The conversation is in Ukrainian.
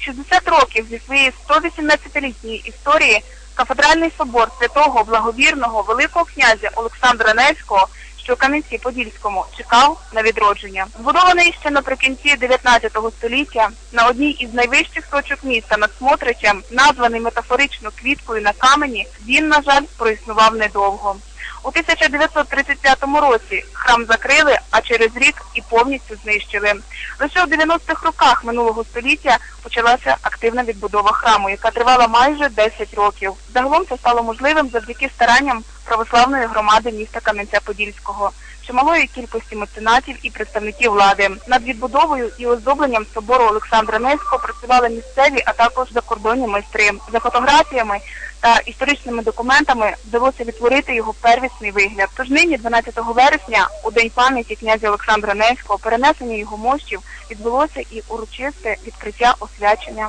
60 років зі своєї 118-літньої історії кафедральний собор святого благовірного Великого князя Олександра Невського, що у Кам'янці-Подільському, чекав на відродження. Збудований ще наприкінці 19 століття на одній із найвищих точок міста над Смотричем, названий метафорично квіткою на камені, він, на жаль, проіснував недовго. У 1935 році храм закрили, а через рік і повністю знищили. Лише у 90-х роках минулого століття почалася активна відбудова храму, яка тривала майже 10 років. Загалом це стало можливим завдяки старанням православної громади міста Кам'янця-Подільського, чималої кількості меценатів і представників влади. Над відбудовою і оздобленням собору Олександра Невського працювали місцеві, а також закордонні майстри. За фотографіями та історичними документами вдалося відтворити його первісний вигляд. Тож нині, 12 вересня, у день пам'яті князя Олександра Невського, перенесення його мощів відбулося і урочисте відкриття освячення